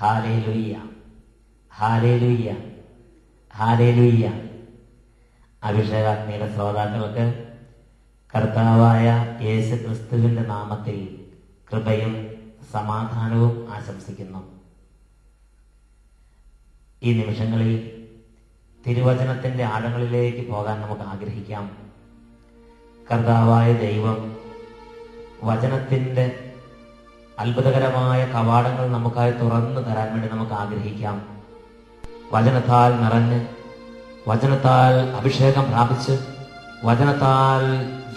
Hallelujah hallelujah hallelujah അഭിഷേകാത്മീയ ശ്രോതാക്കൾക്ക് കർത്താവായ യേശു ക്രിസ്തുവിന്റെ നാമത്തിൽ കൃപയും സമാധാനവും ആശംസിക്കുന്നു. ഈ നിമിഷങ്ങളിൽ തിരുവചനത്തിന്റെ ആഴങ്ങളിലേക്ക് പോകാൻ നമുക്ക് ആഗ്രഹിക്കാം. കർത്താവായ ദൈവം വചനത്തിന്റെ അത്ഭുതകരമായ കവാടങ്ങൾ നമുക്കായി തുറന്നു തരാൻ വേണ്ടി നമുക്ക് ആഗ്രഹിക്കാം. വചനത്താൽ നിറഞ്ഞ് വചനത്താൽ അഭിഷേകം പ്രാപിച്ച് വചനത്താൽ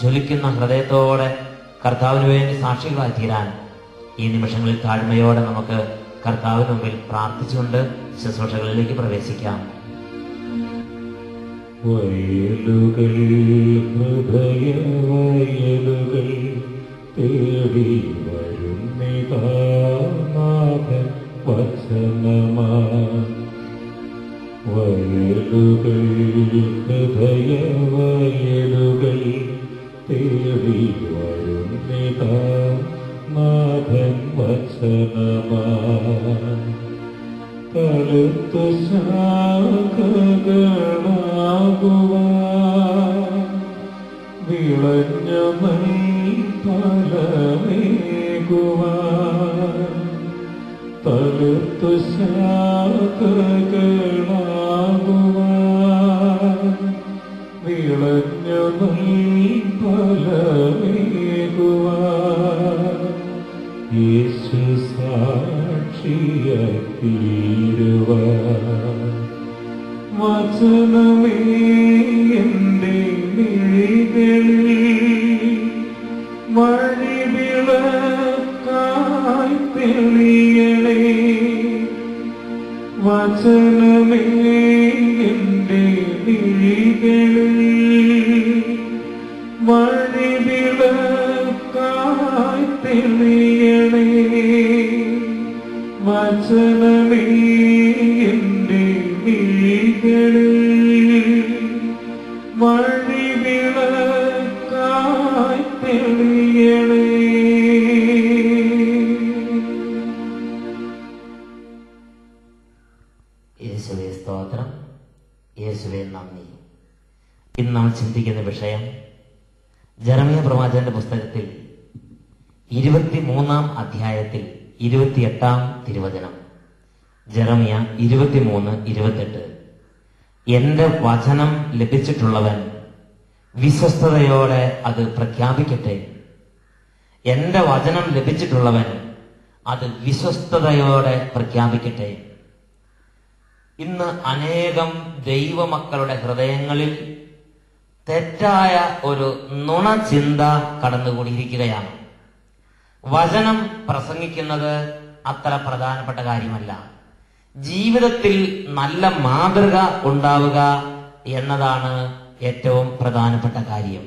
ജ്വലിക്കുന്ന ഹൃദയത്തോടെ കർത്താവിന് വേണ്ടി സാക്ഷികളായി തീരാൻ ഈ നിമിഷങ്ങളിൽ താഴ്മയോടെ നമുക്ക് കർത്താവിന് മുമ്പിൽ പ്രാർത്ഥിച്ചുകൊണ്ട് ശുശ്രൂഷകളിലേക്ക് പ്രവേശിക്കാം. വയലുകൾ ഹൃദയ വയലുകൾ വചനമാ വയലുകൾ ഹൃദയവയലുകൾ തേടി വരുന്നിതാനാഥൻ വചനമാ. കറുത്തു ശാഖകളാകുവാൻ വിളഞ്ഞു ഫലമേകുവാൻ yourself. വചനമേ എന്റെ മിഴികളിൽ വഴിവിളക്കായി തെളിയണേ വചനമേ ഇരുപത്തിമൂന്നാം അധ്യായത്തിൽ ഇരുപത്തിയെട്ടാം തിരുവചനം. ജെറമിയ ഇരുപത്തിമൂന്ന് ഇരുപത്തെട്ട്. എന്റെ വചനം ലഭിച്ചിട്ടുള്ളവൻ വിശ്വസ്തയോടെ അത് പ്രഖ്യാപിക്കട്ടെ. എന്റെ വചനം ലഭിച്ചിട്ടുള്ളവൻ അത് വിശ്വസ്തയോടെ പ്രഖ്യാപിക്കട്ടെ. ഇന്ന് അനേകം ദൈവമക്കളുടെ ഹൃദയങ്ങളിൽ തെറ്റായ ഒരു നുണചിന്ത കടന്നുകൂടിയിരിക്കുകയാണ്. വചനം പ്രസംഗിക്കുന്നത് അത്ര പ്രധാനപ്പെട്ട കാര്യമല്ല. ജീവിതത്തിൽ നല്ല മാതൃക ഉണ്ടാവുക എന്നതാണ് ഏറ്റവും പ്രധാനപ്പെട്ട കാര്യം.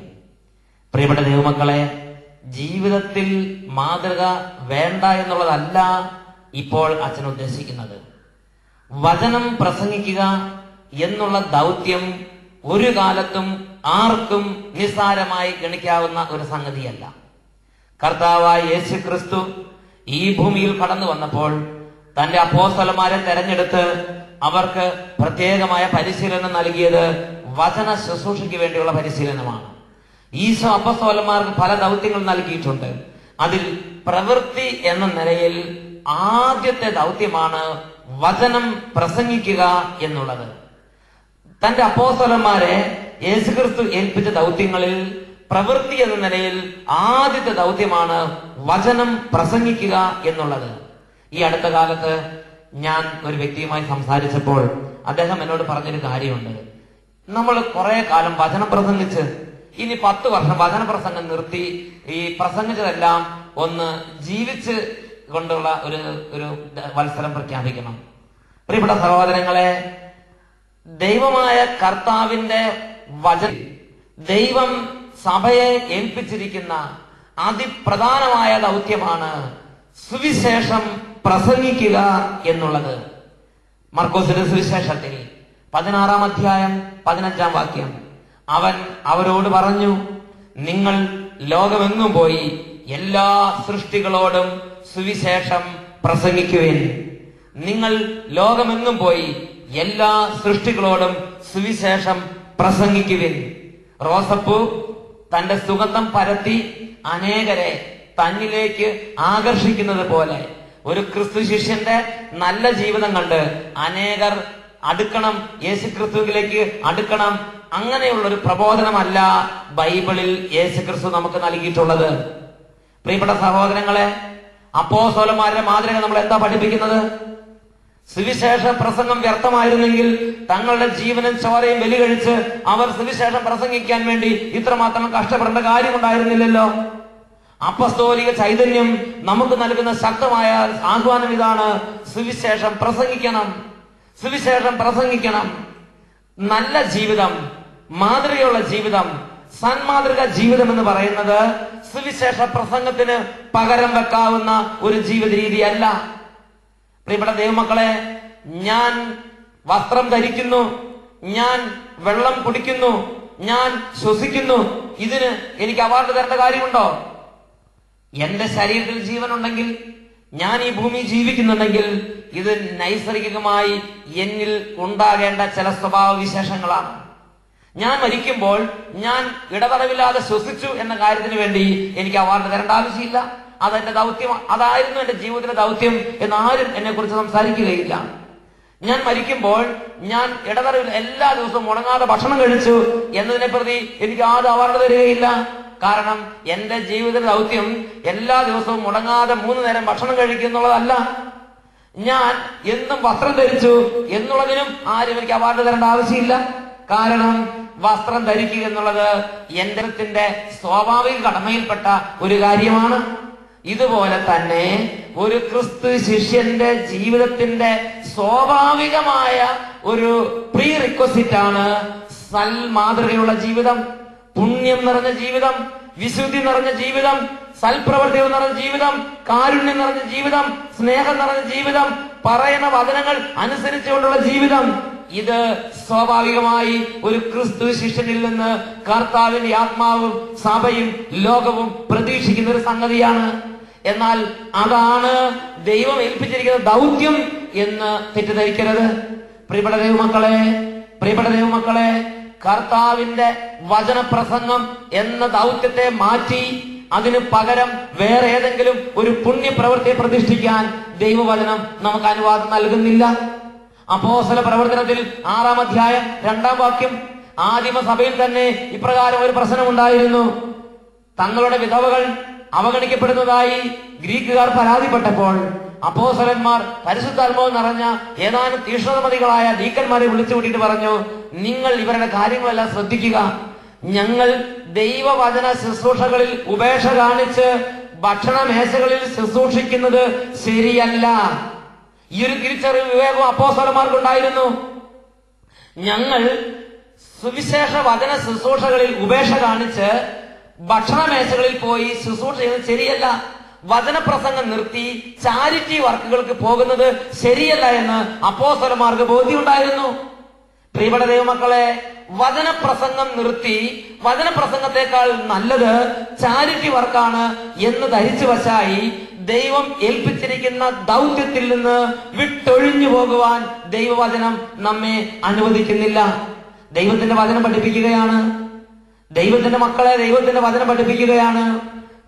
പ്രിയപ്പെട്ട ദൈവമക്കളെ ജീവിതത്തിൽ മാതൃക വേണ്ട എന്നുള്ളതല്ല ഇപ്പോൾ അച്ഛൻ ഉദ്ദേശിക്കുന്നത്. വചനം പ്രസംഗിക്കുക എന്നുള്ള ദൗത്യം ഒരു കാലത്തും ആർക്കും നിസ്സാരമായി ഗണിക്കാവുന്ന ഒരു സംഗതിയല്ല. കർത്താവായ യേശു ക്രിസ്തു ഈ ഭൂമിയിൽ കടന്നു വന്നപ്പോൾ തന്റെ അപ്പോസ്തലന്മാരെ തെരഞ്ഞെടുത്ത് അവർക്ക് പ്രത്യേകമായ പരിശീലനം നൽകിയത് വചന ശുശ്രൂഷയ്ക്ക് വേണ്ടിയുള്ള പരിശീലനമാണ്. ഈശോ അപ്പസ്തോലന്മാർക്ക് പല ദൗത്യങ്ങൾ നൽകിയിട്ടുണ്ട്. അതിൽ പ്രവൃത്തി എന്ന നിലയിൽ ആദ്യത്തെ ദൗത്യമാണ് വചനം പ്രസംഗിക്കുക എന്നുള്ളത്. തന്റെ അപ്പോസ്തലന്മാരെ യേശുക്രിസ്തു ഏൽപ്പിച്ച ദൗത്യങ്ങളിൽ പ്രവൃത്തി എന്ന നിലയിൽ ആദ്യത്തെ ദൗത്യമാണ് വചനം പ്രസംഗിക്കുക എന്നുള്ളത്. ഈ അടുത്ത കാലത്ത് ഞാൻ ഒരു വ്യക്തിയുമായി സംസാരിച്ചപ്പോൾ അദ്ദേഹം എന്നോട് പറഞ്ഞൊരു കാര്യമുണ്ട്. നമ്മൾ കുറെ കാലം വചനം പ്രസംഗിച്ച് ഇനി പത്ത് വർഷം വചന പ്രസംഗം നിർത്തി ഈ പ്രസംഗിച്ചതെല്ലാം ഒന്ന് ജീവിച്ച് കൊണ്ടുള്ള ഒരു ഒരു വത്സരം പ്രഖ്യാപിക്കണം. പ്രിയപ്പെട്ട സഹോദരങ്ങളെ ദൈവമായ കർത്താവിന്റെ വചന ദൈവം സഭയെ ഏൽപ്പിച്ചിരിക്കുന്ന അതിപ്രധാനമായ ദൗത്യമാണ് സുവിശേഷം പ്രസംഗിക്കുക എന്നുള്ളത്. മർക്കോസിന്റെ സുവിശേഷത്തിൽ പതിനാറാം അധ്യായം പതിനഞ്ചാം വാക്യം. അവൻ അവരോട് പറഞ്ഞു നിങ്ങൾ ലോകമെങ്ങും പോയി എല്ലാ സൃഷ്ടികളോടും സുവിശേഷം പ്രസംഗിക്കുവിൻ. നിങ്ങൾ ലോകമെങ്ങും പോയി എല്ലാ സൃഷ്ടികളോടും സുവിശേഷം പ്രസംഗിക്കുവിൻ. റോസപ്പൂ തന്റെ സുഗന്ധം പരത്തി അനേകരെ തന്നിലേക്ക് ആകർഷിക്കുന്നത് പോലെ ഒരു ക്രിസ്തു ശിഷ്യന്റെ നല്ല ജീവിതം കണ്ട് അനേകർ അടുക്കണം യേശു ക്രിസ്തുവിലേക്ക് അടുക്കണം. അങ്ങനെയുള്ള ഒരു പ്രബോധനമല്ല ബൈബിളിൽ യേശു ക്രിസ്തു നമുക്ക് നൽകിയിട്ടുള്ളത്. പ്രിയപ്പെട്ട സഹോദരങ്ങളെ അപ്പോസോലന്മാരുടെ മാതൃക നമ്മൾ എന്താ പഠിപ്പിക്കുന്നത്? സുവിശേഷ പ്രസംഗം വ്യർത്ഥമായിരുന്നെങ്കിൽ തങ്ങളുടെ ജീവനും ചോരയും ബലി കഴിച്ച് അവർ സുവിശേഷം പ്രസംഗിക്കാൻ വേണ്ടി ഇത്രമാത്രം കഷ്ടപ്പെടേണ്ട കാര്യമുണ്ടായിരുന്നില്ലല്ലോ. അപ്പസ്തോലിക ചൈതന്യം നമുക്ക് നൽകുന്ന ശക്തമായ ആഹ്വാനം ഇതാണ് സുവിശേഷം പ്രസംഗിക്കണം സുവിശേഷം പ്രസംഗിക്കണം. നല്ല ജീവിതം മാതൃകയുള്ള ജീവിതം സന്മാതൃക ജീവിതം എന്ന് പറയുന്നത് സുവിശേഷ പ്രസംഗത്തിന് പകരം വെക്കാവുന്ന ഒരു ജീവിത രീതിയല്ല പ്രിയപ്പെട്ട ദൈവമക്കളെ ഞാൻ വസ്ത്രം ധരിക്കുന്നു ഞാൻ വെള്ളം കുടിക്കുന്നു ഞാൻ ശ്വസിക്കുന്നു. ഇതിന് എനിക്ക് അവാർഡ് തരേണ്ട കാര്യമുണ്ടോ? എന്റെ ശരീരത്തിൽ ജീവനുണ്ടെങ്കിൽ ഞാൻ ഈ ഭൂമി ജീവിക്കുന്നുണ്ടെങ്കിൽ ഇത് നൈസർഗികമായി എന്നിൽ ഉണ്ടാകേണ്ട ചില സ്വഭാവ വിശേഷങ്ങളാണ് ഞാൻ മരിക്കുമ്പോൾ ഞാൻ ഇടതടവില്ലാതെ ശ്വസിച്ചു എന്ന കാര്യത്തിന് വേണ്ടി എനിക്ക് അവാർഡ് തരേണ്ട ആവശ്യമില്ല. അതെന്റെ ദൗത്യം അതായിരുന്നു എന്റെ ജീവിതത്തിലെ ദൗത്യം എന്ന് ആരും എന്നെ കുറിച്ച് സംസാരിക്കുകയില്ല. ഞാൻ മരിക്കുമ്പോൾ ഞാൻ ഇടതറിവിൽ എല്ലാ ദിവസവും മുടങ്ങാതെ ഭക്ഷണം കഴിച്ചു എന്നതിനെ പ്രതി എനിക്ക് ആരും അവാർഡ് തരികയില്ല. കാരണം എന്റെ ജീവിത ദൗത്യം എല്ലാ ദിവസവും മുടങ്ങാതെ മൂന്ന് നേരം ഭക്ഷണം കഴിക്കുന്നുള്ളതല്ല ഞാൻ എന്നും വസ്ത്രം ധരിച്ചു എന്നുള്ളതിനും ആരും എനിക്ക് അവാർഡ് തരേണ്ട ആവശ്യമില്ല. കാരണം വസ്ത്രം ധരിക്കുക എന്നുള്ളത് യന്ത്രത്തിന്റെ സ്വാഭാവിക കടമയിൽപ്പെട്ട ഒരു കാര്യമാണ്. ഇതുപോലെ തന്നെ ഒരു ക്രിസ്തു ശിഷ്യന്റെ ജീവിതത്തിന്റെ സ്വാഭാവികമായ ഒരു പ്രീ റിക്വസിറ്റ് ആണ് സൽ മാതൃകയുള്ള ജീവിതം പുണ്യം നിറഞ്ഞ ജീവിതം വിശുദ്ധി നിറഞ്ഞ ജീവിതം സൽപ്രവർത്തികൾ നിറഞ്ഞ ജീവിതം കാരുണ്യം നിറഞ്ഞ ജീവിതം സ്നേഹം നിറഞ്ഞ ജീവിതം പറയുന്ന വചനങ്ങൾ അനുസരിച്ചുകൊണ്ടുള്ള ജീവിതം. ഇത് സ്വാഭാവികമായി ഒരു ക്രിസ്തു ശിഷ്യനിൽ നിന്ന് കർത്താവിന്റെ ആത്മാവും സഭയും ലോകവും പ്രതീക്ഷിക്കുന്ന ഒരു സംഗതിയാണ്. എന്നാൽ അതാണ് ദൈവം ഏൽപ്പിച്ചിരിക്കുന്ന ദൗത്യം എന്ന് തെറ്റിദ്ധരിക്കരുത്. പ്രിയപ്പെട്ട ദൈവമക്കളെ പ്രിയപ്പെട്ട ദൈവമക്കളെ കർത്താവിന്റെ വചനപ്രസംഗം എന്ന ദൗത്യത്തെ മാറ്റി അതിന് പകരം വേറെ ഏതെങ്കിലും ഒരു പുണ്യപ്രവൃത്തിയെ പ്രതിഷ്ഠിക്കാൻ ദൈവവചനം നമുക്ക് അനുവാദം നൽകുന്നില്ല. അപ്പോസല പ്രവർത്തനത്തിൽ ആറാം അധ്യായം രണ്ടാം വാക്യം ആദിമ സഭയിൽ തന്നെ ഇപ്രകാരം ഒരു പ്രശ്നമുണ്ടായിരുന്നു തങ്ങളുടെ വിധവകൾ അവഗണിക്കപ്പെടുന്നതായി ഗ്രീക്കുകാർ പരാതിപ്പെട്ടപ്പോൾ അപ്പോസലന്മാർ പരിശുദ്ധാത്മാവ് നിറഞ്ഞ ഏതാനും തീക്ഷണമതികളായ ഡീക്കന്മാരെ വിളിച്ചു കൂട്ടിയിട്ട് പറഞ്ഞു നിങ്ങൾ ഇവരുടെ കാര്യങ്ങളെല്ലാം ശ്രദ്ധിക്കുക. ഞങ്ങൾ ദൈവവചന ശുശ്രൂഷകളിൽ ഉപേക്ഷ കാണിച്ച് ഭക്ഷണ മേശകളിൽ ശുശ്രൂഷിക്കുന്നത് ശരിയല്ല. ഈ ഒരു തിരിച്ചറിവ് വിവേകം അപ്പോസലന്മാർക്കുണ്ടായിരുന്നു ഞങ്ങൾ സുവിശേഷ വചന ശുശ്രൂഷകളിൽ ഉപേക്ഷ കാണിച്ച് ഭക്ഷണമേശകളിൽ പോയി ശുശ്രൂഷ ചെയ്യുന്നത് ശരിയല്ല. വചനപ്രസംഗം നിർത്തി ചാരിറ്റി വർക്കുകൾക്ക് പോകുന്നത് ശരിയല്ല എന്ന് അപ്പോസ്തലന്മാർക്ക് ബോധ്യമുണ്ടായിരുന്നു. പ്രിയപ്പെട്ട ദൈവമക്കളെ വചനപ്രസംഗം നിർത്തി വചനപ്രസംഗത്തെക്കാൾ നല്ലത് ചാരിറ്റി വർക്കാണ് എന്ന് ധരിച്ചു വശായി ദൈവം ഏൽപ്പിച്ചിരിക്കുന്ന ദൗത്യത്തിൽ നിന്ന് വിട്ടൊഴിഞ്ഞു പോകുവാൻ ദൈവവചനം നമ്മെ അനുവദിക്കുന്നില്ല. ദൈവത്തിന്റെ വചനം പഠിപ്പിക്കുകയാണ്. ദൈവത്തിന്റെ മക്കളെ ദൈവത്തിന്റെ വചനം പഠിപ്പിക്കുകയാണ്.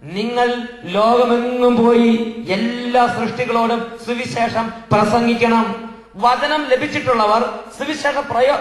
നിങ്ങൾ ലോകമെങ്ങും പോയി എല്ലാ സൃഷ്ടികളോടും സുവിശേഷം പ്രസംഗിക്കണം. വചനം ലഭിച്ചിട്ടുള്ളവർ സുവിശേഷ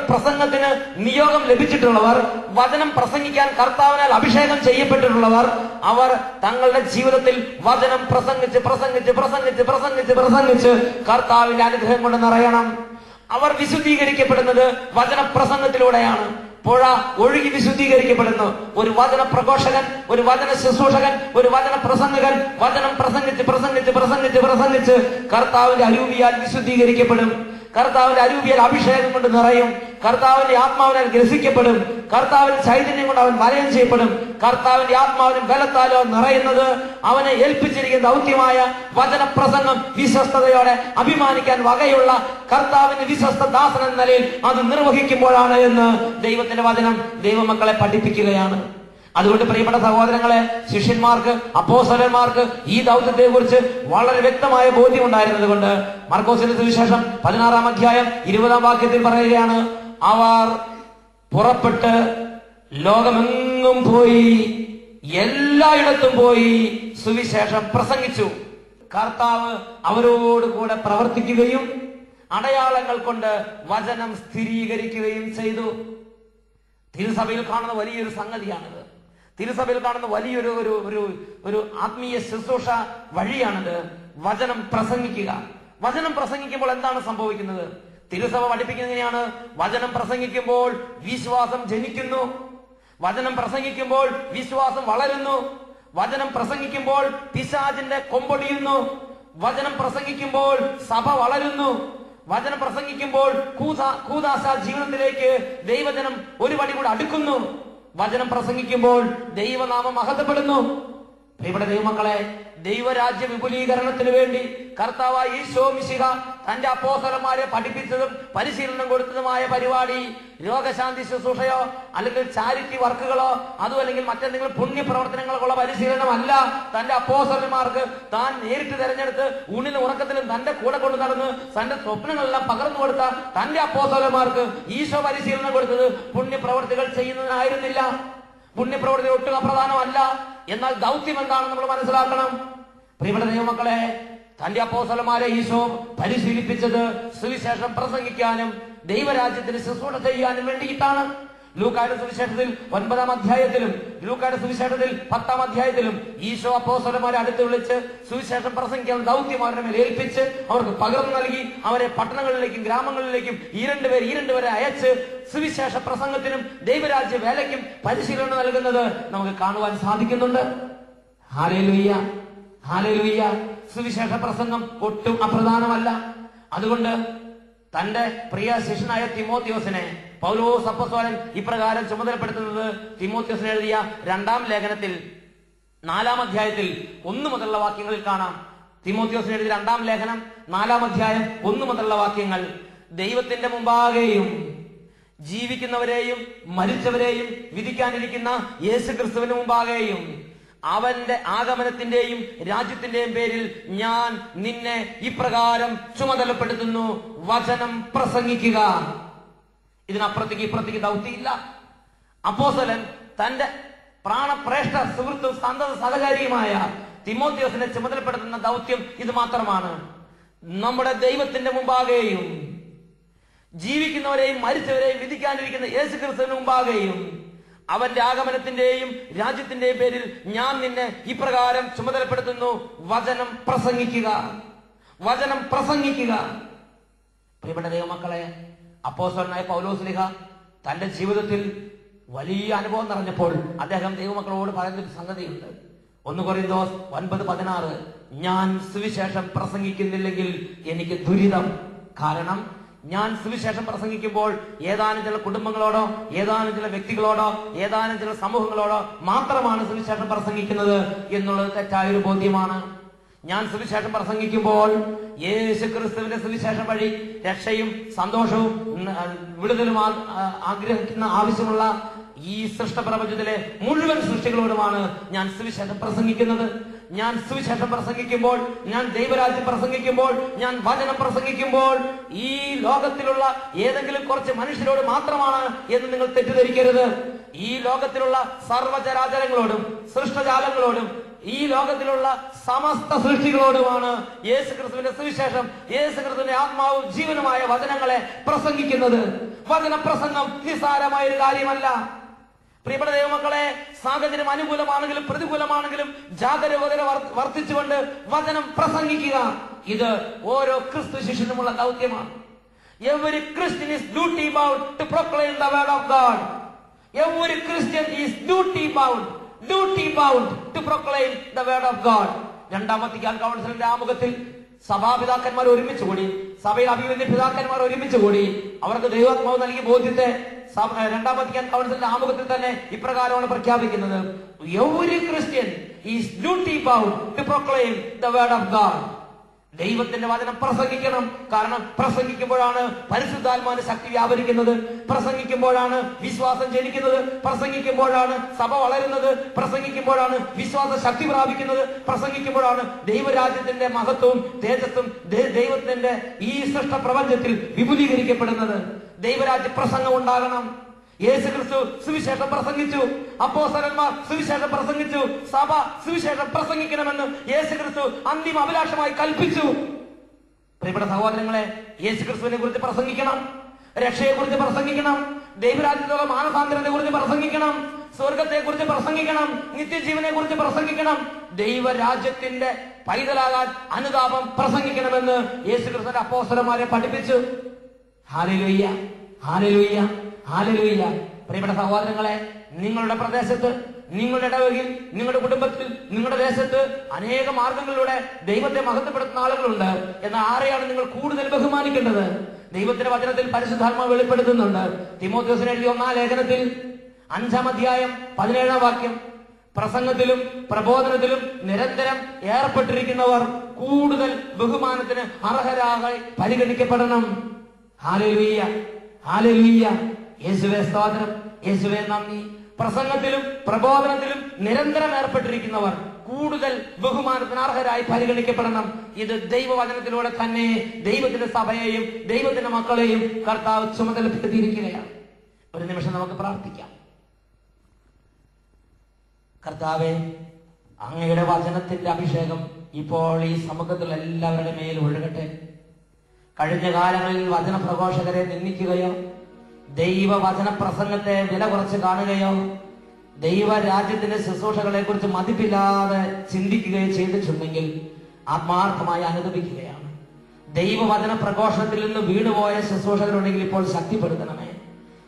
പ്രസംഗത്തിന് നിയോഗം ലഭിച്ചിട്ടുള്ളവർ വചനം പ്രസംഗിക്കാൻ കർത്താവിനാൽ അഭിഷേകം ചെയ്യപ്പെട്ടിട്ടുള്ളവർ അവർ തങ്ങളുടെ ജീവിതത്തിൽ വചനം പ്രസംഗിച്ച് പ്രസംഗിച്ച് പ്രസംഗിച്ച് പ്രസംഗിച്ച് പ്രസംഗിച്ച് കർത്താവിന്റെ അനുഗ്രഹം കൊണ്ട് നിറയണം. അവർ വിശുദ്ധീകരിക്കപ്പെടുന്നത് വചന പ്രസംഗത്തിലൂടെയാണ്. പുഴ ഒഴുകി വിശുദ്ധീകരിക്കപ്പെടുന്നു. ഒരു വചന പ്രഘോഷകൻ ഒരു വചന ശുശ്രൂഷകൻ ഒരു വചന പ്രസംഗകൻ വചനം പ്രസംഗിച്ച് പ്രസംഗിച്ച് പ്രസംഗിച്ച് പ്രസംഗിച്ച് കർത്താവിന്റെ അരൂപിയാൽ വിശുദ്ധീകരിക്കപ്പെടും. കർത്താവിന്റെ അരൂപിയാൽ അഭിഷേകം കൊണ്ട് നിറയും. കർത്താവിന്റെ ആത്മാവിനാൽ ഗ്രസിക്കപ്പെടും. കർത്താവിന്റെ ചൈതന്യം കൊണ്ട് അവൻ മലയം ചെയ്യപ്പെടും. കർത്താവിന്റെ ആത്മാവിനും ബലത്താലോ നിറയുന്നത് അവനെ ഏൽപ്പിച്ചിരിക്കുന്ന ദൗത്യമായ വചനപ്രസംഗം വിശ്വസ്തയോടെ അഭിമാനിക്കാൻ വകയുള്ള കർത്താവിന്റെ വിശ്വസ്ത ദാസൻ എന്ന നിലയിൽ അത് നിർവഹിക്കുമ്പോഴാണ് എന്ന് ദൈവത്തിന്റെ വചനം ദൈവമക്കളെ പഠിപ്പിക്കുകയാണ്. അതുകൊണ്ട് പ്രിയപ്പെട്ട സഹോദരങ്ങളെ ശിഷ്യന്മാർക്ക് അപ്പോസലന്മാർക്ക് ഈ ദൗത്യത്തെ കുറിച്ച് വളരെ വ്യക്തമായ ബോധ്യം ഉണ്ടായിരുന്നത് കൊണ്ട് മർക്കോസിന്റെ സുവിശേഷം പതിനാറാം അധ്യായം ഇരുപതാം വാക്യത്തിൽ പറയുകയാണ് അവർ പുറപ്പെട്ട് ലോകമെങ്ങും പോയി എല്ലായിടത്തും പോയി സുവിശേഷം പ്രസംഗിച്ചു. കർത്താവ് അവരോട് കൂടെ പ്രവർത്തിക്കുകയും അടയാളങ്ങൾ കൊണ്ട് വചനം സ്ഥിരീകരിക്കുകയും ചെയ്തു. തിരുസഭയിൽ കാണുന്ന വലിയൊരു സംഗതിയാണിത്. തിരുസഭയിൽ കാണുന്ന വലിയൊരു ഒരു ഒരു ഒരു ആത്മീയ ശുശ്രൂഷ വഴിയാണിത് വചനം പ്രസംഗിക്കുക. വചനം പ്രസംഗിക്കുമ്പോൾ എന്താണ് സംഭവിക്കുന്നത്? തിരുസഭ പഠിപ്പിക്കുന്നത് എങ്ങനെയാണ്? വചനം പ്രസംഗിക്കുമ്പോൾ വിശ്വാസം ജനിക്കുന്നു. വചനം പ്രസംഗിക്കുമ്പോൾ വിശ്വാസം വളരുന്നു. വചനം പ്രസംഗിക്കുമ്പോൾ പിശാചിന്റെ കൊമ്പൊടിയുന്നു. വചനം പ്രസംഗിക്കുമ്പോൾ സഭ വളരുന്നു. വചനം പ്രസംഗിക്കുമ്പോൾ കൂതാ- കൂദാശ ജീവിതത്തിലേക്ക് ദൈവജനം ഒരു പടി കൂടെ അടുക്കുന്നു. വചനം പ്രസംഗിക്കുമ്പോൾ ദൈവനാമം മഹത്വപ്പെടുന്നു ഇവിടെ ദൈവമക്കളെ ദൈവരാജ്യ വിപുലീകരണത്തിന് വേണ്ടി കർത്താവായ ഈശോ മിശിഹ തന്റെ അപ്പോസലന്മാരെ പഠിപ്പിച്ചതും പരിശീലനം കൊടുത്തതുമായ പരിപാടി രോഗശാന്തി ശുശ്രൂഷയോ അല്ലെങ്കിൽ ചാരിറ്റി വർക്കുകളോ അതും അല്ലെങ്കിൽ മറ്റെന്തെങ്കിലും പുണ്യ പ്രവർത്തനങ്ങൾക്കുള്ള പരിശീലനമല്ല തന്റെ അപ്പോസലന്മാർക്ക് താൻ നേരിട്ട് തെരഞ്ഞെടുത്ത് ഉണ്ണിലും ഉറക്കത്തിലും തന്റെ കൂടെ കൊണ്ടു നടന്ന് തന്റെ സ്വപ്നങ്ങളെല്ലാം പകർന്നു കൊടുത്ത തന്റെ അപ്പോസലന്മാർക്ക് ഈശോ പരിശീലനം കൊടുത്തത് പുണ്യപ്രവർത്തികൾ ചെയ്യുന്നതിനായിരുന്നില്ല. പുണ്യപ്രവൃത്തി ഒട്ടും അപ്രധാനമല്ല. എന്നാൽ ദൗത്യം എന്താണെന്ന് നമ്മൾ മനസ്സിലാക്കണം. പ്രിയപ്പെട്ട ദൈവമക്കളെ തന്റെ അപ്പോസലമാരെ ഈശോ പരിശീലിപ്പിച്ചത് സുവിശേഷം പ്രസംഗിക്കാനും ദൈവരാജ്യത്തിന് ശുശ്രൂഷ ചെയ്യാനും വേണ്ടിയിട്ടാണ്. ലൂക്കായുടെ സുവിശേഷത്തിൽ ഒൻപതാം അധ്യായത്തിലും ലൂക്കായുടെ സുവിശേഷത്തിൽ പത്താം അധ്യായത്തിലും ഈശോ അപ്പോസരന്മാരെ അടുത്ത് വിളിച്ച് സുവിശേഷം പ്രസംഗിക്കാൻ ദൗത്യം അവരുടെ മേൽ ഏൽപ്പിച്ച് അവർക്ക് പകർന്നു നൽകി അവരെ പട്ടണങ്ങളിലേക്കും ഗ്രാമങ്ങളിലേക്കും ഈ രണ്ടുപേർ ഈ രണ്ടുപേരെ അയച്ച് സുവിശേഷ പ്രസംഗത്തിനും ദൈവരാജ്യ വേലയ്ക്കും പരിശീലനം നൽകുന്നത് നമുക്ക് കാണുവാൻ സാധിക്കുന്നുണ്ട്. Hallelujah hallelujah. സുവിശേഷ പ്രസംഗം ഒട്ടും അപ്രധാനമല്ല. അതുകൊണ്ട് തന്റെ പ്രിയ ശിഷ്യനായ തിമോത്യോസിനെ പൗലോസ് സപ്പസോലൻ ഇപ്രകാരം ചുമതലപ്പെടുത്തുന്നത് തിമോത്യസിന് എഴുതിയ രണ്ടാം ലേഖനത്തിൽ നാലാം അധ്യായത്തിൽ ഒന്നു മുതലുള്ള വാക്യങ്ങളിൽ കാണാം. തിമോത്യോസിന് എഴുതിയ രണ്ടാം ലേഖനം നാലാം അധ്യായം ഒന്നു മുതലുള്ള വാക്യങ്ങൾ. ദൈവത്തിന്റെ മുമ്പാകെയും ജീവിക്കുന്നവരെയും മരിച്ചവരെയും വിധിക്കാനിരിക്കുന്ന യേശു ക്രിസ്തുവിന് മുമ്പാകെയും അവന്റെ ആഗമനത്തിന്റെയും രാജ്യത്തിന്റെയും പേരിൽ ഞാൻ നിന്നെ ഇപ്രകാരം ചുമതലപ്പെടുത്തുന്നു. വചനം പ്രസംഗിക്കുക. ഇതിനപ്പുറത്തേക്ക് ഇപ്പുറത്തേക്ക് ദൗത്യമില്ല. അപ്പോസലൻ തന്റെ പ്രാണപ്രേഷ്ഠ സുഹൃത്തും സന്തത സഹകാരിയുമായ തിമോത്യോസിനെ ചുമതലപ്പെടുത്തുന്ന ദൗത്യം ഇത് മാത്രമാണ്. നമ്മുടെ ദൈവത്തിന്റെ മുമ്പാകെയും ജീവിക്കുന്നവരെയും മരിച്ചവരെയും വിധിക്കാനിരിക്കുന്ന യേശു ക്രിസ്തുവിന് മുമ്പാകെയും അവന്റെ ആഗമനത്തിന്റെയും രാജ്യത്തിന്റെയും പേരിൽ ഞാൻ നിന്നെ ഇപ്രകാരം ചുമതലപ്പെടുത്തുന്നു. വചനം പ്രസംഗിക്കുക. വചനം പ്രസംഗിക്കുക. പ്രിയപ്പെട്ട ദൈവമക്കളെ അപ്പോസ്തലനായ പൗലോസ്ലിഹ തന്റെ ജീവിതത്തിൽ വലിയ അനുഭവം നിറഞ്ഞപ്പോൾ അദ്ദേഹം ദൈവമക്കളോട് പറയുന്നൊരു സംഗതിയുണ്ട്. ഒന്ന് കൊറിന്തോസ് ഒൻപത് പതിനാറ് ഞാൻ സുവിശേഷം പ്രസംഗിക്കുന്നില്ലെങ്കിൽ എനിക്ക് ദുരിതം കാരണം ഞാൻ സുവിശേഷം പ്രസംഗിക്കുമ്പോൾ ഏതാനും ചില കുടുംബങ്ങളോടോ ഏതാനും ചില വ്യക്തികളോടോ ഏതാനും ചില സമൂഹങ്ങളോടോ മാത്രമാണ് സുവിശേഷം പ്രസംഗിക്കുന്നത് എന്നുള്ളത് തെറ്റായൊരു ബോധ്യമാണ്. ഞാൻ സുവിശേഷം പ്രസംഗിക്കുമ്പോൾ യേശു ക്രിസ്തുവിന്റെ സുവിശേഷം വഴി രക്ഷയും സന്തോഷവും വിടുതലും ആഗ്രഹിക്കുന്ന ആവശ്യമുള്ള ഈ സൃഷ്ടപ്രപഞ്ചത്തിലെ മുഴുവൻ സൃഷ്ടികളോടുമാണ് ഞാൻ സുവിശേഷം പ്രസംഗിക്കുന്നത്. ഞാൻ സുവിശേഷം പ്രസംഗിക്കുമ്പോൾ ഞാൻ ദൈവരാജ്യം പ്രസംഗിക്കുമ്പോൾ ഞാൻ വചനം പ്രസംഗിക്കുമ്പോൾ ഈ ലോകത്തിലുള്ള ഏതെങ്കിലും കുറച്ച് മനുഷ്യരോട് മാത്രമാണ് എന്ന് നിങ്ങൾ തെറ്റിദ്ധരിക്കരുത്. ഈ ലോകത്തിലുള്ള സർവചരാചരങ്ങളോടും സൃഷ്ടജാലങ്ങളോടും ഈ ലോകത്തിലുള്ള സമസ്ത സൃഷ്ടികളോടുമാണ് യേശു ക്രിസ്തുവിന്റെ സുവിശേഷം യേശു ക്രിസ്തുവിന്റെ ആത്മാവും ജീവനുമായ വചനങ്ങളെ പ്രസംഗിക്കുന്നത്. വചന പ്രസംഗം നിസ്സാരമായ ഒരു കാര്യമല്ല. പ്രിയപ്പെട്ട ദൈവമക്കളെ സാഹചര്യം അനുകൂലമാണെങ്കിലും പ്രതികൂലമാണെങ്കിലും ജാഗരൂകത വർ- വർദ്ധിച്ചുകൊണ്ട് വചനം പ്രസംഗിക്കുക. ഇത് ഓരോ ക്രിസ്തു ശിഷ്യനുമുള്ള ദൗത്യമാണ്. Every Christian is duty bound to proclaim the word of God every Christian is duty bound, duty bound to proclaim the word of God രണ്ടാം വത്തിക്കാൻ കൗൺസിലിന്റെ ആമുഖത്തിൽ സഭാപിതാക്കന്മാർ ഒരുമിച്ച് കൂടി സഭയിൽ അഭിവന്യ പിതാക്കന്മാർ ഒരുമിച്ച് കൂടി അവർക്ക് ദൈവാത്മാവ് നൽകി ബോധ്യത്തെ രണ്ടാം വത്തിക്കാൻ കൗൺസിലിന്റെ ആമുഖത്തിൽ തന്നെ ഇപ്രകാരമാണ് പ്രഖ്യാപിക്കുന്നത്. Every Christian is duty bound to proclaim the word of God ദൈവത്തിന്റെ വചനം പ്രസംഗിക്കണം. കാരണം പ്രസംഗിക്കുമ്പോഴാണ് പരിശുദ്ധാത്മാവിന് ശക്തി വ്യാപരിക്കുന്നത്. പ്രസംഗിക്കുമ്പോഴാണ് വിശ്വാസം ജനിക്കുന്നത്. പ്രസംഗിക്കുമ്പോഴാണ് സഭ വളരുന്നത്. പ്രസംഗിക്കുമ്പോഴാണ് വിശ്വാസ ശക്തി പ്രാപിക്കുന്നത്. പ്രസംഗിക്കുമ്പോഴാണ് ദൈവരാജ്യത്തിന്റെ മഹത്വവും തേജസ്സും ദൈവത്തിന്റെ ഈ ശ്രേഷ്ഠ പ്രപഞ്ചത്തിൽ വിപുലീകരിക്കപ്പെടുന്നത്. ദൈവരാജ്യ പ്രസംഗം ഉണ്ടാകണം. യേശു ക്രിസ്തു സുവിശേഷം പ്രസംഗിച്ചു. അപ്പോസ്തലന്മാർ സുവിശേഷം പ്രസംഗിച്ചു. സഭ സുവിശേഷം പ്രസംഗിക്കണമെന്ന് യേശു ക്രിസ്തു അന്തിമ അഭിലാഷമായി കൽപ്പിച്ചു. പ്രിയപ്പെട്ട സഹോദരങ്ങളെ യേശു ക്രിസ്തുവിനെ കുറിച്ച് പ്രസംഗിക്കണം. രക്ഷയെ കുറിച്ച് പ്രസംഗിക്കണം. ദൈവരാജ്യത്തോടെ മാനസാന്തരത്തെ കുറിച്ച് പ്രസംഗിക്കണം. സ്വർഗത്തെ കുറിച്ച് പ്രസംഗിക്കണം. നിത്യജീവനെ കുറിച്ച് പ്രസംഗിക്കണം. ദൈവരാജ്യത്തിന്റെ പൈതലാകാൻ അനുതാപം പ്രസംഗിക്കണമെന്ന് യേശു ക്രിസ്തുവിന്റെ അപ്പോസ്തലന്മാരെ പഠിപ്പിച്ചു. ഹാലലുയ്യ ഹാലലുയ്യ. ഹാലലുയ്യ പ്രിയപ്പെട്ട സഹോദരങ്ങളെ നിങ്ങളുടെ പ്രദേശത്ത് നിങ്ങളുടെ ഇടവകയിൽ നിങ്ങളുടെ കുടുംബത്തിൽ നിങ്ങളുടെ ദേശത്ത് അനേക മാർഗങ്ങളിലൂടെ ദൈവത്തെ മഹത്വപ്പെടുത്തുന്ന ആളുകളുണ്ട്. എന്നാൽ ആരെയാണ് നിങ്ങൾ കൂടുതൽ ബഹുമാനിക്കേണ്ടത്? ദൈവത്തിന്റെ വചനത്തിൽ പരിശുദ്ധാത്മാവ് വെളിപ്പെടുത്തുന്നുണ്ട്. തിമോത്യോസിന് എഴുതിയ ഒന്നാം ലേഖനത്തിൽ അഞ്ചാം അധ്യായം പതിനേഴാം വാക്യം പ്രസംഗത്തിലും പ്രബോധനത്തിലും നിരന്തരം ഏർപ്പെട്ടിരിക്കുന്നവർ കൂടുതൽ ബഹുമാനത്തിന് അർഹരാകായി പരിഗണിക്കപ്പെടണം. ഹാലലുയ്യ ഹാലലുയ്യ യേശുവെ സ്തോത്രം യേശുവെ നന്ദി. പ്രസംഗത്തിലും പ്രബോധനത്തിലും നിരന്തരം ഏർപ്പെട്ടിരിക്കുന്നവർ കൂടുതൽ ബഹുമാനത്തിന് അർഹരായി പരിഗണിക്കപ്പെടണം. ഇത് ദൈവവചനത്തിലൂടെ തന്നെ ദൈവത്തിന്റെ സഭയെയും ദൈവത്തിന്റെ മക്കളെയും കർത്താവ് ചുമതലപ്പെടുത്തിയിരിക്കുകയാണ്. ഒരു നിമിഷം നമുക്ക് പ്രാർത്ഥിക്കാം. കർത്താവെ അങ്ങയുടെ വചനത്തിന്റെ അഭിഷേകം ഇപ്പോൾ ഈ സമൂഹത്തിൽ എല്ലാവരുടെ മേൽ ഒഴുകട്ടെ. കഴിഞ്ഞ കാലങ്ങളിൽ വചന പ്രഘോഷകരെ നിന്ദിക്കുകയോ ദൈവ വചന പ്രസംഗത്തെ വില കുറച്ച് കാണുകയോ ദൈവ രാജ്യത്തിന്റെ ശുശ്രൂഷകളെ കുറിച്ച് മതിപ്പില്ലാതെ ചിന്തിക്കുകയോ ചെയ്തിട്ടുണ്ടെങ്കിൽ ആത്മാർത്ഥമായി അനുദപിക്കുകയാണ്. ദൈവവചന പ്രഘോഷണത്തിൽ നിന്ന് വീണുപോയ ശുശ്രൂഷകരുണ്ടെങ്കിൽ ഇപ്പോൾ ശക്തിപ്പെടുത്തണമേ.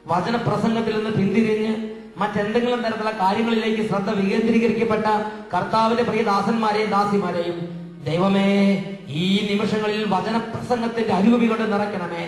വചന പ്രസംഗത്തിൽ നിന്ന് പിന്തിരിഞ്ഞ് മറ്റെന്തെങ്കിലും തരത്തിലുള്ള കാര്യങ്ങളിലേക്ക് ശ്രദ്ധ വികേന്ദ്രീകരിക്കപ്പെട്ട കർത്താവിന്റെ പ്രിയ ദാസന്മാരെയും ദാസിമാരെയും ദൈവമേ ഈ നിമിഷങ്ങളിൽ വചന പ്രസംഗത്തിന്റെ കൊണ്ട് നിറയ്ക്കണമേ.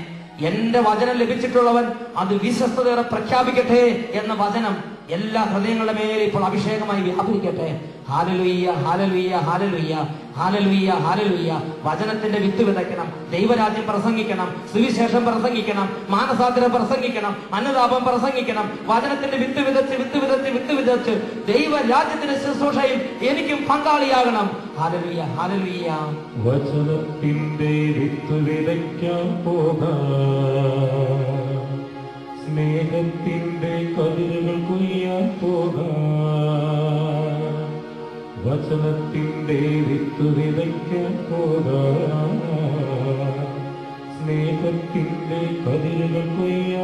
എന്റെ വചനം ലഭിച്ചിട്ടുള്ളവൻ അത് വിശ്വസ്തയോടെ പ്രഖ്യാപിക്കട്ടെ എന്ന വചനം എല്ലാ ഹൃദയങ്ങളുടെ മേലെ ഇപ്പോൾ അഭിഷേകമായി വ്യാപരിക്കട്ടെ. ഹാലലുയ്യ ഹാലലുയ്യ ഹാലലുയ്യ. ഹാലലുയ്യ ഹാലലുയ്യ വചനത്തിന്റെ വിത്ത് വിതയ്ക്കണം. ദൈവരാജ്യം പ്രസംഗിക്കണം. സുവിശേഷം പ്രസംഗിക്കണം. മാനസാന്തരം പ്രസംഗിക്കണം. അന്നതാപം പ്രസംഗിക്കണം. വചനത്തിന്റെ വിത്ത് വിതച്ച് വിത്ത് വിതച്ച് വിത്ത് വിതച്ച് ദൈവരാജ്യത്തിന്റെ ശുശ്രൂഷയിൽ എനിക്കും പങ്കാളിയാകണം. ഹാലലുയ്യ ഹാലലുയ്യ വചനത്തിന്റെ വിത്ത് വിതയ്ക്കാൻ പോകാം. സ്നേഹത്തിന്റെ കതിരുകൾ വചനത്തിന്റെ വിത്ത് വിതയ്ക്കാൻ പോകാ സ്നേഹത്തിന്റെ കതിരുകൾ കൊയ്യാൻ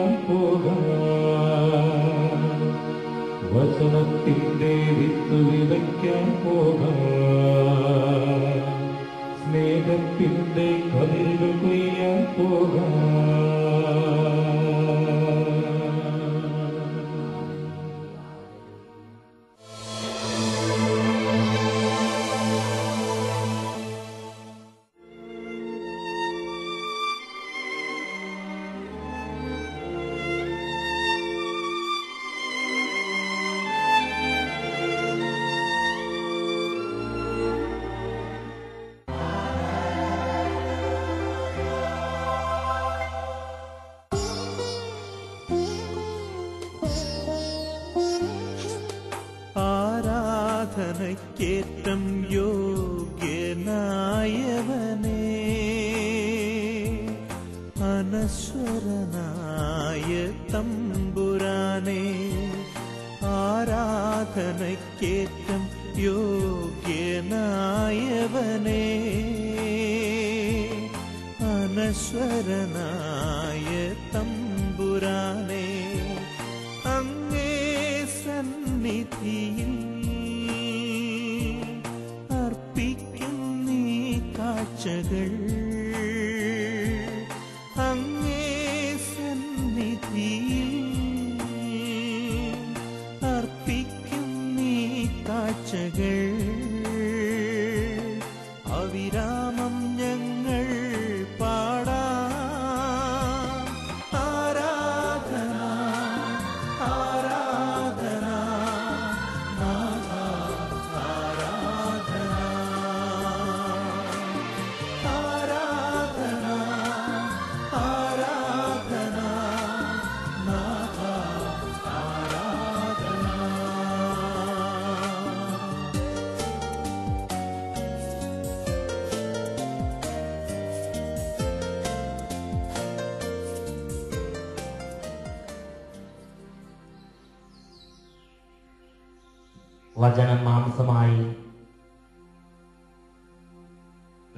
വചനം മാംസമായി.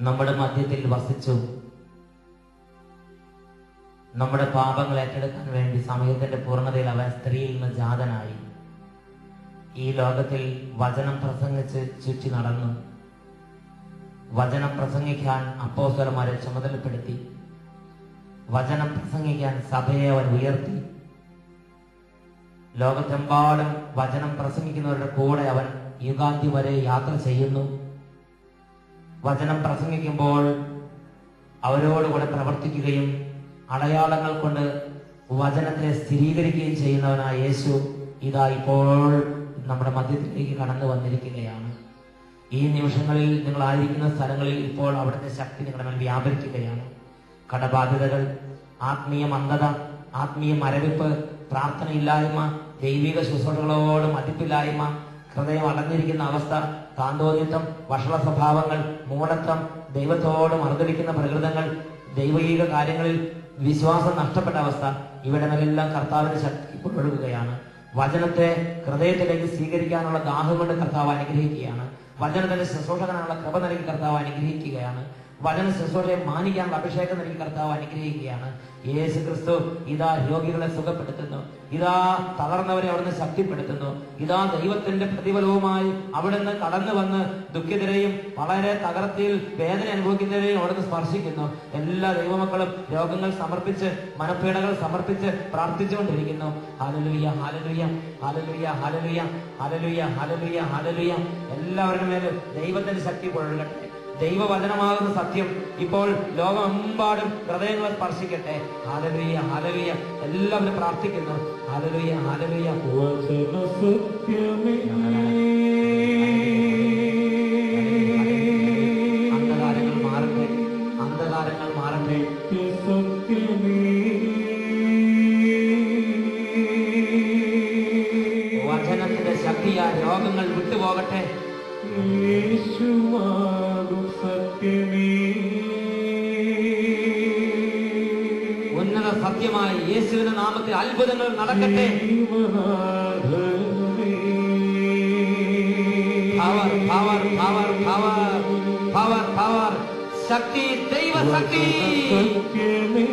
നമ്മുടെ മധ്യത്തിൽ വസിച്ചു. നമ്മുടെ പാപങ്ങൾ ഏറ്റെടുക്കാൻ വേണ്ടി സമയത്തിന്റെ പൂർണതയിൽ അവൻ സ്ത്രീയിൽ നിന്ന് ജാതനായി. ഈ ലോകത്തിൽ വചനം പ്രസംഗിച്ച് ചുറ്റി നടന്നു. വചനം പ്രസംഗിക്കാൻ അപ്പോസ്വലന്മാരെ ചുമതലപ്പെടുത്തി. വചനം പ്രസംഗിക്കാൻ സഭയെ അവൻ ഉയർത്തി. ലോകത്തെമ്പാടും വചനം പ്രസംഗിക്കുന്നവരുടെ കൂടെ അവൻ യുഗാന്തി വരെ യാത്ര ചെയ്യുന്നു. വചനം പ്രസംഗിക്കുമ്പോൾ അവരോടുകൂടെ പ്രവർത്തിക്കുകയും അടയാളങ്ങൾ കൊണ്ട് വചനത്തെ സ്ഥിരീകരിക്കുകയും ചെയ്യുന്നവനായ യേശു ഇതാ ഇപ്പോൾ നമ്മുടെ മധ്യത്തിലേക്ക് കടന്നു വന്നിരിക്കുകയാണ്. ഈ നിമിഷങ്ങളിൽ നിങ്ങൾ ആയിരിക്കുന്ന സ്ഥലങ്ങളിൽ ഇപ്പോൾ അവിടുത്തെ ശക്തി നിങ്ങളുടെ മേൽ വ്യാപരിക്കുകയാണ്. കടബാധ്യതകൾ ആത്മീയ മന്ദത ആത്മീയ മരവിപ്പ് പ്രാർത്ഥനയില്ലായ്മ ദൈവിക ശുശ്രൂഷകളോട് മതിപ്പില്ലായ്മ ഹൃദയം അടഞ്ഞിരിക്കുന്ന അവസ്ഥ കാന്തോദിത്വം വഷള സ്വഭാവങ്ങൾ മൂഢത്വം ദൈവത്തോട് മറുതടിക്കുന്ന പ്രകൃതങ്ങൾ ദൈവീക കാര്യങ്ങളിൽ വിശ്വാസം നഷ്ടപ്പെട്ട അവസ്ഥ ഇവിടെ മേലെല്ലാം കർത്താവിന്റെ ശക്തി ഒഴുകുകയാണ്. വചനത്തെ ഹൃദയത്തിലേക്ക് സ്വീകരിക്കാനുള്ള ദാഹം കൊണ്ട് കർത്താവ് അനുഗ്രഹിക്കുകയാണ്. വചനത്തിന്റെ ശുശ്രൂഷകനാനുള്ള കൃപ നൽകി കർത്താവ് അനുഗ്രഹിക്കുകയാണ്. വചന ശുശ്രൂഷയെ മാനിക്കാനുള്ള അഭിഷേകം നൽകി കർത്താവ് അനുഗ്രഹിക്കുകയാണ്. യേശു ക്രിസ്തു ഇതാ രോഗികളെ സുഖപ്പെടുത്തുന്നു. ഇതാ തളർന്നവരെ അവിടുന്ന് ശക്തിപ്പെടുത്തുന്നു. ഇതാ ദൈവത്തിന്റെ പ്രതിഫലവുമായി അവിടുന്ന് കടന്നു വന്ന് ദുഃഖിതരെയും വളരെ തകർത്തിയിൽ വേദന അനുഭവിക്കുന്നവരെയും അവിടുന്ന് സ്പർശിക്കുന്നു. എല്ലാ ദൈവമക്കളും രോഗങ്ങൾ സമർപ്പിച്ച് മനപ്പീടകൾ സമർപ്പിച്ച് പ്രാർത്ഥിച്ചുകൊണ്ടിരിക്കുന്നു. ഹാലലുയ്യ ഹാലലുയ്യ ഹാലലുയ്യ ഹാലലുയ്യ ഹാലലുയ്യ ഹാലലുയ്യ ഹാലലുയ്യ എല്ലാവരുടെ മേലും ദൈവത്തിന്റെ ശക്തി പൊഴുകട്ടെ. ദൈവവചനമാകുന്ന സത്യം ഇപ്പോൾ ലോകമെമ്പാടും ഹൃദയങ്ങളെ സ്പർശിക്കട്ടെ. ആലലുയ ആലലുയ എല്ലാവരും പ്രാർത്ഥിക്കുന്നു. ആലലുയ ആലലുയ സത്യമേ. അത്ഭുതങ്ങൾ നടക്കട്ടെ ജീവനാഥനേ. Power power power power power power ശക്തി ദൈവശക്തി സത്യമേ